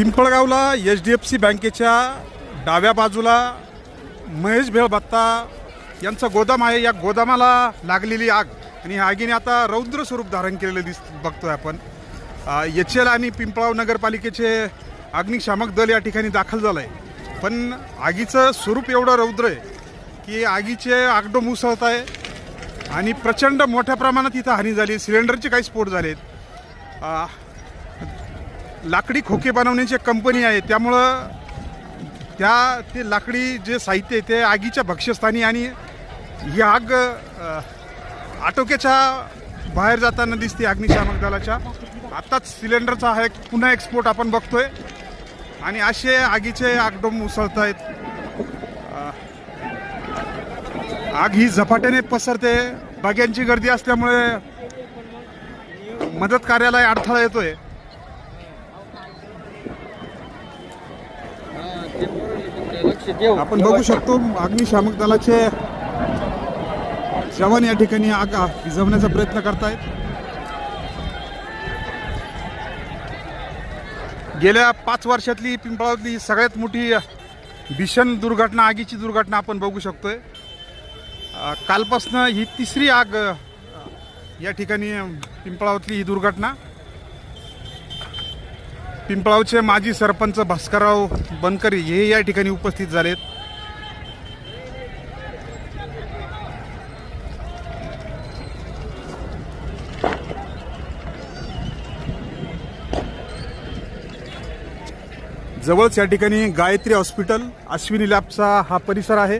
पिंपळगावला H D F C बँकेच्या डाव्या बाजूला महेश भेळ बत्ता यांचं गोदाम आहे. या गोदामाला लागलेली आग आणि या आगीने आता रौद्र स्वरूप धारण केलेलं दिस बघतोय आपण. एच एल आणि पिंपळाव नगरपालिकेचे अग्निशामक दल या ठिकाणी दाखल झालं आहे पण आगीचं स्वरूप एवढं रौद्र आहे की आगीचे आगडोम उसळत आहे आणि प्रचंड मोठ्या प्रमाणात इथं हानी झाली. सिलेंडरचे काही स्फोट झालेत. लाकडी खोके बनवण्याची कंपनी आहे. त्यामुळं त्या ते लाकडी जे साहित्य आहे ते आगीच्या भक्ष्यस्थानी आणि ही आग आटोक्याच्या बाहेर जाताना दिसते अग्निशामक दलाच्या. आत्ताच सिलेंडरचा हा एक पुन्हा एक स्फोट आपण बघतोय. आणि असे आगीचे आगडोम उसळत आहेत आग ही झपाट्याने पसरते. बग्यांची गर्दी असल्यामुळे मदत कार्याला अडथळा येतोय. आपण बघू शकतो अग्निशामक दलाचे जवान या ठिकाणी आग विझवण्याचा प्रयत्न करतायत. गेल्या पाच वर्षातली पिंपळावतली सगळ्यात मोठी भीषण दुर्घटना आगीची दुर्घटना आपण बघू शकतोय. कालपासनं ही तिसरी आग या ठिकाणी पिंपळावतली ही दुर्घटना. पिंपळावचे माजी सरपंच भास्करराव बनकरी हे या ठिकाणी उपस्थित झालेत. जवळच या ठिकाणी गायत्री हॉस्पिटल अश्विनी लॅबचा हा परिसर आहे.